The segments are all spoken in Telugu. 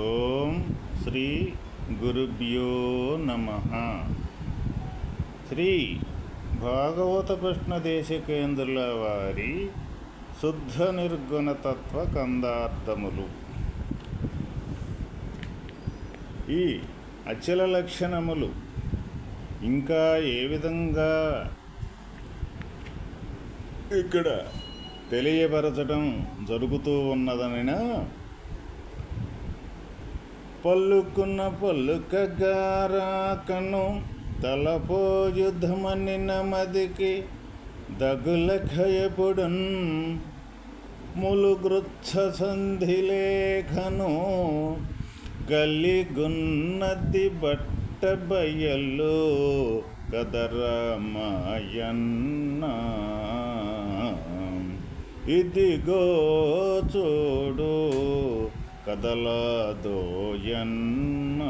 ఓం శ్రీ గురుభ్యో నమ. శ్రీ భాగవత కృష్ణ దేశికేంద్రుల వారి శుద్ధ నిర్గుణ తత్వ కందార్థములు. ఈ అచల లక్షణములు ఇంకా ఏ విధంగా ఇక్కడ తెలియపరచడం జరుగుతూ ఉన్నదనినా పల్లుకున్న పల్లుకగారాకను తలపో యుద్ధమనిన మదికి దగుల ఖయపుడున్ ములుగృత్స సంధిలేఖను గల్లిగున్నది బట్ట బయలు కదరమాయన్న. ఇదిగో చూడు కదలదోయన్న.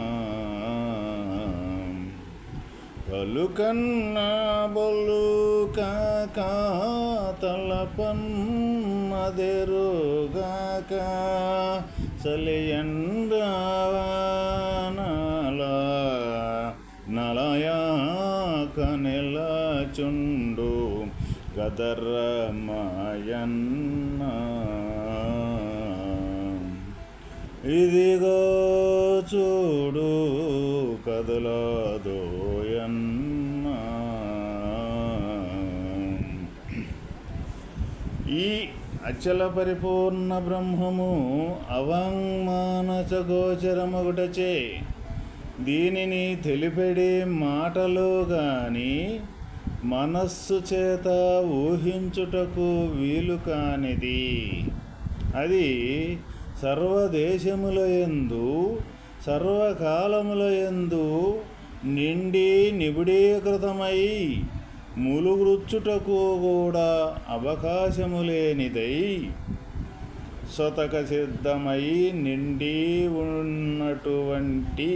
పలుకన్నా బొల్లు కాతలపన్నదెరుగాక సలియండానల నలయాక నెలచుండు గదరమాయన్న ఇదిగో చూడు కదలాదోయన్న ఈ అచల పరిపూర్ణ బ్రహ్మము అవాంగ్మానస గోచరమొకటచే దీనిని తెలిపెడే మాటలు గాని మనస్సు చేత ఊహించుటకు వీలు కానిది. అది సర్వదేశములయందు సర్వకాలములయందు నిండి నిబిడీకృతమై ములుగుచ్చుటకు కూడా అవకాశము లేనిదై స్వతక సిద్ధమై నిండి ఉన్నటువంటి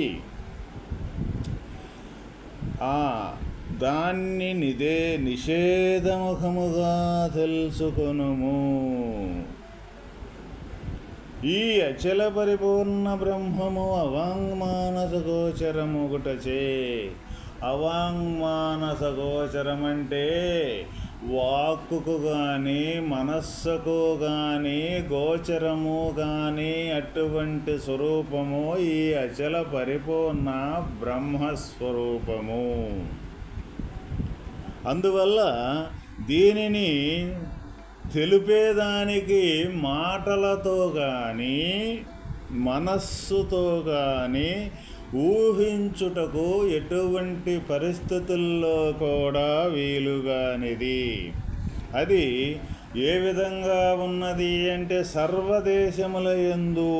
ఆ దాన్ని నిదే నిషేధముఖముగా తెలుసుకొనుము. ఈ అచల పరిపూర్ణ బ్రహ్మము అవాంగ్మానస గోచరముగుటచే అవాంగ్మానస గోచరమంటే వాక్కుకు కానీ మనస్సుకు కానీ గోచరము కానీ అటువంటి స్వరూపము ఈ అచల పరిపూర్ణ బ్రహ్మస్వరూపము. అందువల్ల దీనిని తెలిపేదానికి మాటలతో కానీ మనస్సుతో కానీ ఊహించుటకు ఎటువంటి పరిస్థితుల్లో కూడా వీలుగానిది. అది ఏ విధంగా ఉన్నది అంటే సర్వదేశముల ఎందు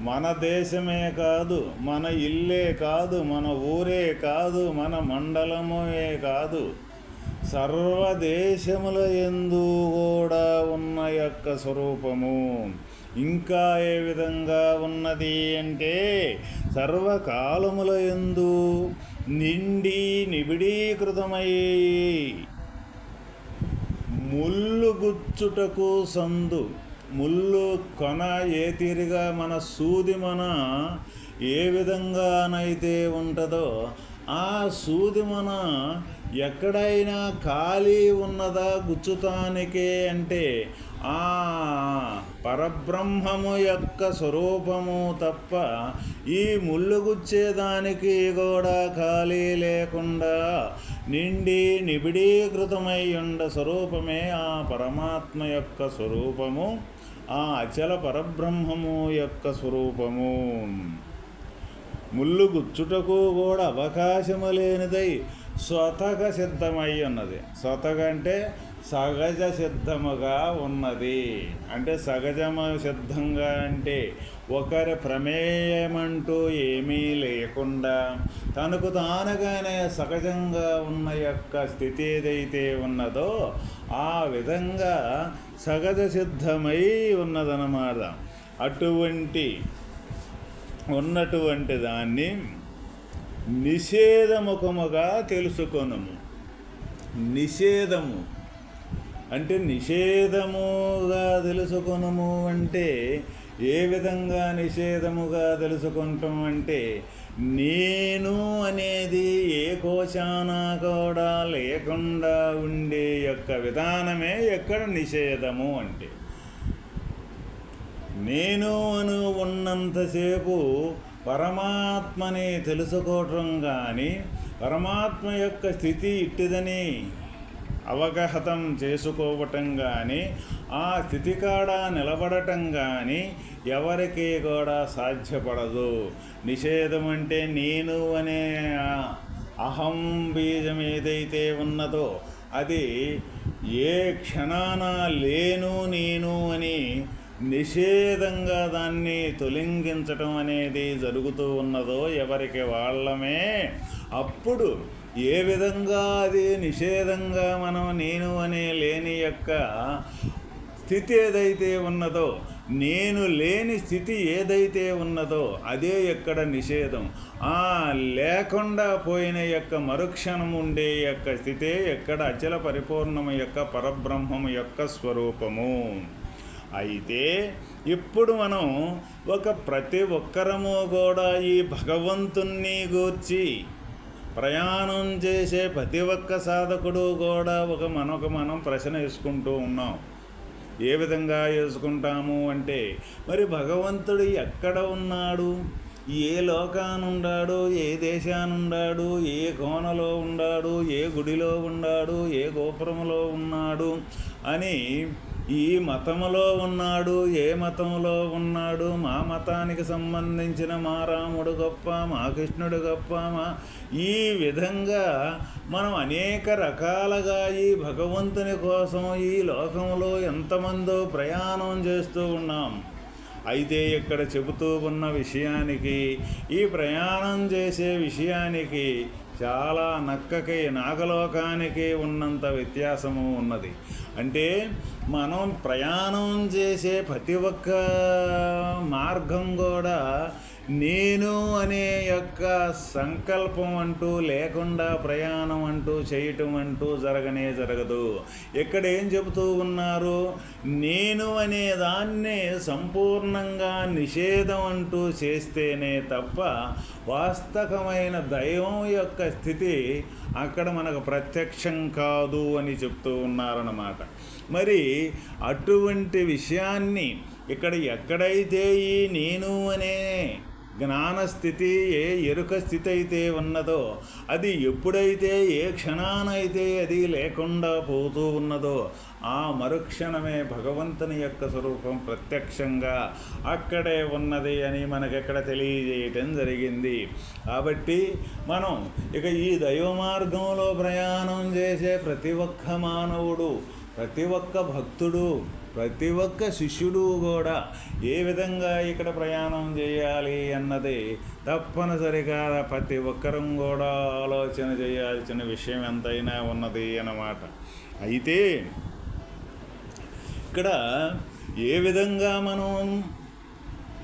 మన దేశమే కాదు మన ఇల్లే కాదు మన ఊరే కాదు మన మండలమే కాదు. సర్వదేశముల ఎందు కూడా ఉన్న యొక్క స్వరూపము ఇంకా ఏ విధంగా ఉన్నది అంటే సర్వకాలముల ఎందు నిండి నిబిడీకృతమై ముళ్ళు గుచ్చుటకు సందు ముళ్ళు కొన ఏ తీరుగా మన సూది మన ఏ విధంగానైతే ఉంటుందో ఆ సూది మన ఎక్కడైనా ఖాళీ ఉన్నదా గుచ్చుతానికే అంటే ఆ పరబ్రహ్మము యొక్క స్వరూపము తప్ప ఈ ముళ్ళు గుచ్చేదానికి కూడా ఖాళీ లేకుండా నిండి నిబిడీకృతమై ఉండ స్వరూపమే ఆ పరమాత్మ యొక్క స్వరూపము ఆ అచల పరబ్రహ్మము యొక్క స్వరూపము. ముళ్ళు గుచ్చుటకు కూడా అవకాశము లేనిదై స్వతగా సిద్ధమై ఉన్నది. స్వతగా అంటే సహజ సిద్ధముగా ఉన్నది. అంటే సహజము సిద్ధంగా అంటే ఒకరి ప్రమేయమంటూ ఏమీ లేకుండా తనకు తానుగానే సహజంగా ఉన్న యొక్క స్థితి ఏదైతే ఉన్నదో ఆ విధంగా సహజ సిద్ధమై ఉన్నదన్నమాట. అటువంటి ఉన్నటువంటి దాన్ని నిషేధముఖముగా తెలుసుకొనము. నిషేధము. అంటే నిషేధముగా తెలుసుకొనము అంటే ఏ విధంగా నిషేధముగా తెలుసుకుంటాం అంటే నేను అనేది ఏ కోశాన కూడా లేకుండా ఉండే యొక్క విధానమే ఎక్కడ నిషేధము అంటే. నేను అను ఉన్నంతసేపు పరమాత్మని తెలుసుకోవటం కానీ పరమాత్మ యొక్క స్థితి ఇట్టిదని అవగాహతం చేసుకోవటం కానీ ఆ స్థితి కాడ నిలబడటం కానీ ఎవరికి కూడా సాధ్యపడదు. నిషేధం అంటే నేను అనే అహం బీజం ఏదైతే ఉన్నదో అది ఏ క్షణాన లేను నేను అని నిషేధంగా దాన్ని తొలగించటం అనేది జరుగుతూ ఉన్నదో ఎవరికి వాళ్ళమే. అప్పుడు ఏ విధంగా అది నిషేధంగా మనం నేను అనే లేని యొక్క స్థితి ఏదైతే ఉన్నదో నేను లేని స్థితి ఏదైతే ఉన్నదో అదే ఎక్కడ నిషేధం. ఆ లేకుండా పోయిన యొక్క మరుక్షణం ఉండే యొక్క స్థితే ఎక్కడ అచల పరిపూర్ణము యొక్క పరబ్రహ్మము యొక్క స్వరూపము. అయితే ఇప్పుడు మనం ఒక ప్రతి ఒక్కరము కూడా ఈ భగవంతుణ్ణి గూర్చి ప్రయాణం చేసే ప్రతి ఒక్క సాధకుడు కూడా ఒక మనొక మనం ప్రశ్న వేసుకుంటూ ఉన్నాం. ఏ విధంగా వేసుకుంటాము అంటే మరి భగవంతుడు ఎక్కడ ఉన్నాడు? ఏ లోకానుండాడు? ఏ దేశానుండాడు? ఏ కోనలో ఉన్నాడు? ఏ గుడిలో ఉన్నాడు? ఏ గోపురంలో ఉన్నాడు? అని ఈ మతములో ఉన్నాడు ఏ మతంలో ఉన్నాడు? మా మతానికి సంబంధించిన మా రాముడు గొప్ప మా కృష్ణుడు గొప్ప మా. ఈ విధంగా మనం అనేక రకాలుగా ఈ భగవంతుని కోసం ఈ లోకంలో ఎంతమందో ప్రయాణం చేస్తూ ఉన్నాం. అయితే ఇక్కడ చెబుతూ ఉన్న విషయానికి ఈ ప్రయాణం చేసే విషయానికి చాలా నక్కకి నాగలోకానికి ఉన్నంత వ్యత్యాసము ఉన్నది. అంటే మనం ప్రయాణం చేసే ప్రతి ఒక్క మార్గం కూడా నేను అనే యొక్క సంకల్పం అంటూ లేకుండా ప్రయాణం అంటూ చేయటం అంటూ జరగనే జరగదు. ఇక్కడ ఏం చెబుతూ ఉన్నారు? నేను అనే దాన్ని సంపూర్ణంగా నిషేధం అంటూ చేస్తేనే తప్ప వాస్తవమైన దైవం యొక్క స్థితి అక్కడ మనకు ప్రత్యక్షం కాదు అని చెప్తూ ఉన్నారన్నమాట. మరి అటువంటి విషయాన్ని ఇక్కడ ఎక్కడైతే ఈ నేను అనే జ్ఞానస్థితి ఏ ఎరుక స్థితి అయితే ఉన్నదో అది ఎప్పుడైతే ఏ క్షణానైతే అది లేకుండా పోతూ ఉన్నదో ఆ మరుక్షణమే భగవంతుని యొక్క స్వరూపం ప్రత్యక్షంగా అక్కడే ఉన్నది అని మనకెక్కడ తెలియజేయటం జరిగింది. కాబట్టి మనం ఇక ఈ దైవ మార్గంలో ప్రయాణం చేసే ప్రతి ఒక్క మానవుడు ప్రతి ఒక్క భక్తుడు ప్రతి ఒక్క శిష్యుడు కూడా ఏ విధంగా ఇక్కడ ప్రయాణం చేయాలి అన్నది తప్పనిసరిగా ప్రతి ఒక్కరం కూడా ఆలోచన చేయాల్సిన విషయం ఎంతైనా ఉన్నది అన్నమాట. అయితే ఇక్కడ ఏ విధంగా మనం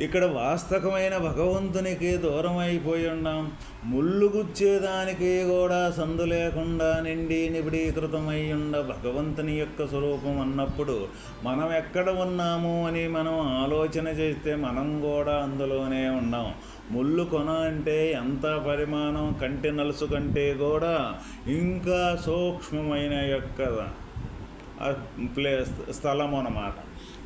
ఇక్కడ వాస్తవమైన భగవంతునికి దూరం అయిపోయి ఉన్నాం ముళ్ళు గుచ్చేదానికి కూడా సందు లేకుండా నిండి నిబిడీకృతమై ఉండ భగవంతుని యొక్క స్వరూపం అన్నప్పుడు మనం ఎక్కడ ఉన్నాము అని మనం ఆలోచన చేస్తే మనం కూడా అందులోనే ఉన్నాం. ముళ్ళు కొన అంటే ఎంత పరిమాణం? కంటి నలుసు కంటే కూడా ఇంకా సూక్ష్మమైన యొక్క ప్లే స్థలం అన్నమాట.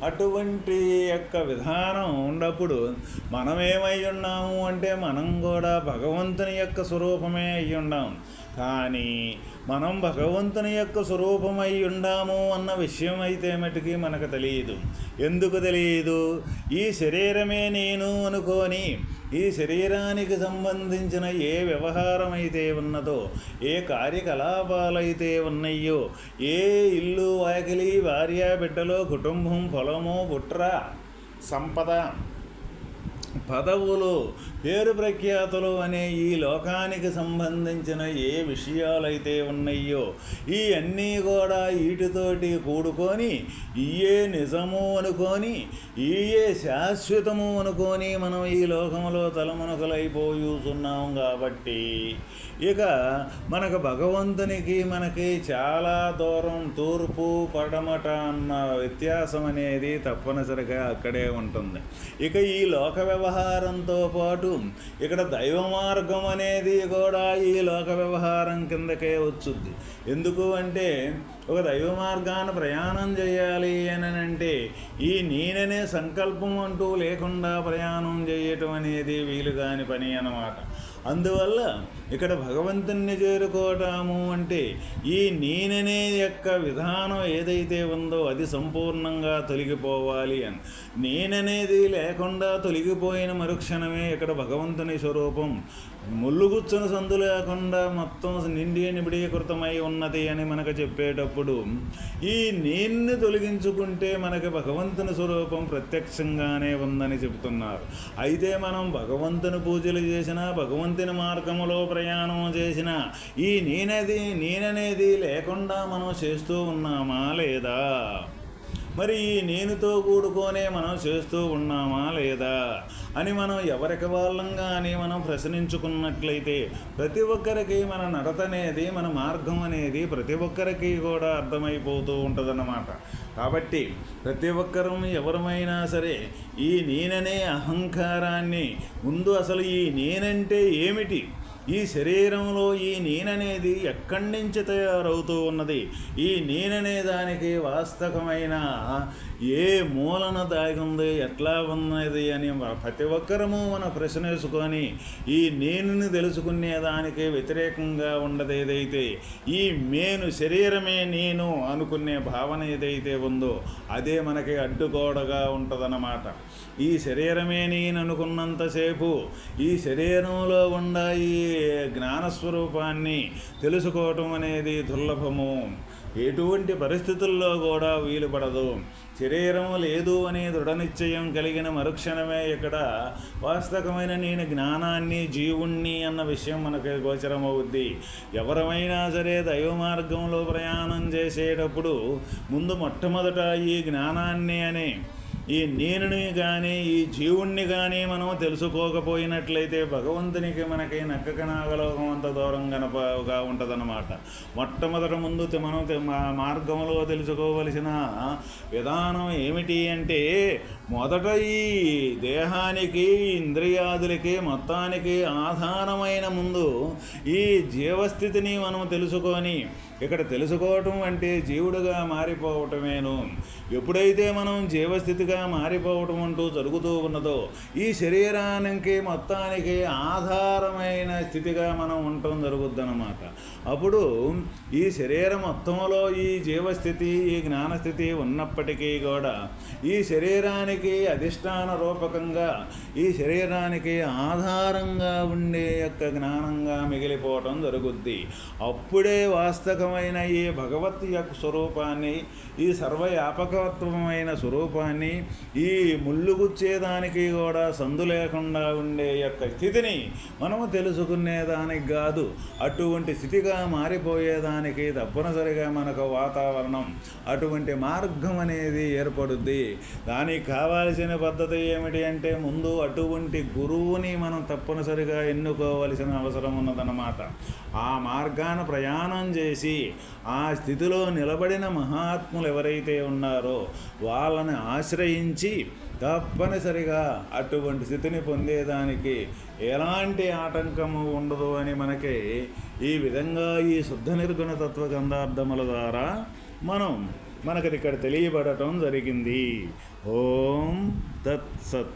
అటువంటి యొక్క విధానం ఉన్నప్పుడు మనమేమై ఉన్నాము అంటే మనం కూడా భగవంతుని యొక్క స్వరూపమే అయి ఉన్నాం కానీ మనం భగవంతుని యొక్క స్వరూపమై ఉండాము అన్న విషయం అయితే మటుకి మనకు తెలియదు. ఎందుకు తెలియదు? ఈ శరీరమే నేను అనుకొని ఈ శరీరానికి సంబంధించిన ఏ వ్యవహారం అయితే ఉన్నదో ఏ కార్యకలాపాలైతే ఉన్నాయో ఏ ఇల్లు వాకిలి భార్య బిడ్డలో కుటుంబం పొలము పుట్ర సంపద పదవులు పేరు ప్రఖ్యాతులు అనే ఈ లోకానికి సంబంధించిన ఏ విషయాలైతే ఉన్నాయో ఈ అన్నీ కూడా వీటితోటి కూడుకొని ఇయే నిజము అనుకొని ఇయే శాశ్వతము అనుకొని మనం ఈ లోకంలో తలమునకలైపోయూచున్నాం కాబట్టి ఇక మనకు భగవంతునికి మనకి చాలా దూరం తూర్పు పడమట అన్న వ్యత్యాసం అనేది తప్పనిసరిగా అక్కడే ఉంటుంది. ఇక ఈ లోక వ్యవహారంతో పాటు ఇక్కడ దైవ మార్గం అనేది కూడా ఈ లోక వ్యవహారం కిందకే వచ్చుద్ది. ఎందుకు అంటే ఒక దైవ మార్గాన్ని ప్రయాణం చేయాలి అని అంటే ఈ నేననే సంకల్పం అంటూ లేకుండా ప్రయాణం చేయటం అనేది వీలు కాని పని అన్నమాట. అందువల్ల ఇక్కడ భగవంతుణ్ణి చేరుకోవటము అంటే ఈ నేననే యొక్క విధానం ఏదైతే ఉందో అది సంపూర్ణంగా తొలగిపోవాలి అని. నేననేది లేకుండా తొలగిపోయిన మరుక్షణమే ఇక్కడ భగవంతుని స్వరూపం. ముల్లుగుచ్చున సందు లేకుండా మొత్తం నిండి నిబిడీకృతమై ఉన్నది అని మనకు చెప్పేటప్పుడు ఈ నేన్ని తొలగించుకుంటే మనకి భగవంతుని స్వరూపం ప్రత్యక్షంగానే ఉందని చెబుతున్నారు. అయితే మనం భగవంతుని పూజలు చేసినా భగవంతుని మార్గములో ప్రయాణం చేసినా ఈ నేనది నేననేది లేకుండా మనం చేస్తూ ఉన్నామా లేదా? మరి ఈ నేనుతో కూడుకోనే మనం చేస్తూ ఉన్నామా లేదా అని మనం ఎవరికి వాళ్ళంగా అని మనం ప్రశ్నించుకున్నట్లయితే ప్రతి ఒక్కరికి మన నడత అనేది మన మార్గం అనేది ప్రతి ఒక్కరికి కూడా అర్థమైపోతూ ఉంటుందన్నమాట. కాబట్టి ప్రతి ఒక్కరూ ఎవరమైనా సరే ఈ నేననే అహంకారాన్ని ముందు అసలు ఈ నేనంటే ఏమిటి? ఈ శరీరంలో ఈ నేననేది ఎక్కడి నుంచి తయారవుతూ ఉన్నది? ఈ నేననే దానికి వాస్తవమైన ఏ మూలన దాగి ఉంది ఎట్లా ఉన్నది అని ప్రతి ఒక్కరము మన ప్రశ్నేసుకొని ఈ నేనుని తెలుసుకునే దానికి వ్యతిరేకంగా ఉండదు ఏదైతే ఈ మేను శరీరమే నేను అనుకునే భావన ఏదైతే ఉందో అదే మనకి అడ్డుగోడగా ఉంటుందన్నమాట. ఈ శరీరమే నేను అనుకున్నంతసేపు ఈ శరీరంలో ఉన్న ఈ జ్ఞానస్వరూపాన్ని తెలుసుకోవటం అనేది దుర్లభము. ఎటువంటి పరిస్థితుల్లో కూడా వీలు పడదు. శరీరం లేదు అనే దృఢ నిశ్చయం కలిగిన మరుక్షణమే ఇక్కడ వాస్తవమైన నేను జ్ఞానాన్ని జీవుణ్ణి అన్న విషయం మనకు గోచరమవుద్ది. ఎవరమైనా సరే దైవ మార్గంలో ప్రయాణం చేసేటప్పుడు ముందు మొట్టమొదట ఈ జ్ఞానాన్ని అని ఈ నేనుని కానీ ఈ జీవుణ్ణి కానీ మనం తెలుసుకోకపోయినట్లయితే భగవంతునికి మనకి నక్కక నాగలోకం అంత దూరం కనపగా ఉంటుందన్నమాట. మొట్టమొదట ముందు మనం మార్గంలో తెలుసుకోవలసిన విధానం ఏమిటి అంటే మొదట ఈ దేహానికి ఇంద్రియాదులకి మొత్తానికి ఆధారమైన ముందు ఈ జీవస్థితిని మనం తెలుసుకొని ఇక్కడ తెలుసుకోవటం అంటే జీవుడుగా మారిపోవటమేను. ఎప్పుడైతే మనం జీవస్థితిగా మారిపోవటం అంటూ జరుగుతూ ఉన్నదో ఈ శరీరానికి మొత్తానికి ఆధారమైన స్థితిగా మనం ఉండటం జరుగుద్దనమాట అప్పుడు ఈ శరీరం మొత్తంలో ఈ జీవస్థితి ఈ జ్ఞానస్థితి ఉన్నప్పటికీ కూడా ఈ శరీరానికి అధిష్టాన రూపకంగా ఈ శరీరానికి ఆధారంగా ఉండే యొక్క జ్ఞానంగా మిగిలిపోవటం జరుగుద్ది. అప్పుడే వాస్తవం వాస్తవమైన ఈ భగవత్ యొక్క స్వరూపాన్ని ఈ సర్వవ్యాపకత్వమైన స్వరూపాన్ని ఈ ముళ్ళుగుచ్చేదానికి కూడా సందు లేకుండా ఉండే యొక్క స్థితిని మనము తెలుసుకునేదానికి కాదు. అటువంటి స్థితిగా మారిపోయేదానికి తప్పనిసరిగా మనకు వాతావరణం అటువంటి మార్గం అనేది ఏర్పడుద్ది. దానికి కావాల్సిన పద్ధతి ఏమిటి అంటే ముందు అటువంటి గురువుని మనం తప్పనిసరిగా ఎన్నుకోవలసిన అవసరం ఉన్నదన్నమాట. ఆ మార్గాన ప్రయాణం చేసి ఆ స్థితిలో నిలబడిన మహాత్ములు ఎవరైతే ఉన్నారో వాళ్ళని ఆశ్రయించి తప్పనిసరిగా అటువంటి స్థితిని పొందేదానికి ఎలాంటి ఆటంకము ఉండదు అని మనకి ఈ విధంగా ఈ శుద్ధ నిర్గుణ తత్వ గంధార్థముల ద్వారా మనం మనకి ఇక్కడ తెలియబడటం జరిగింది. ఓం తత్సత్.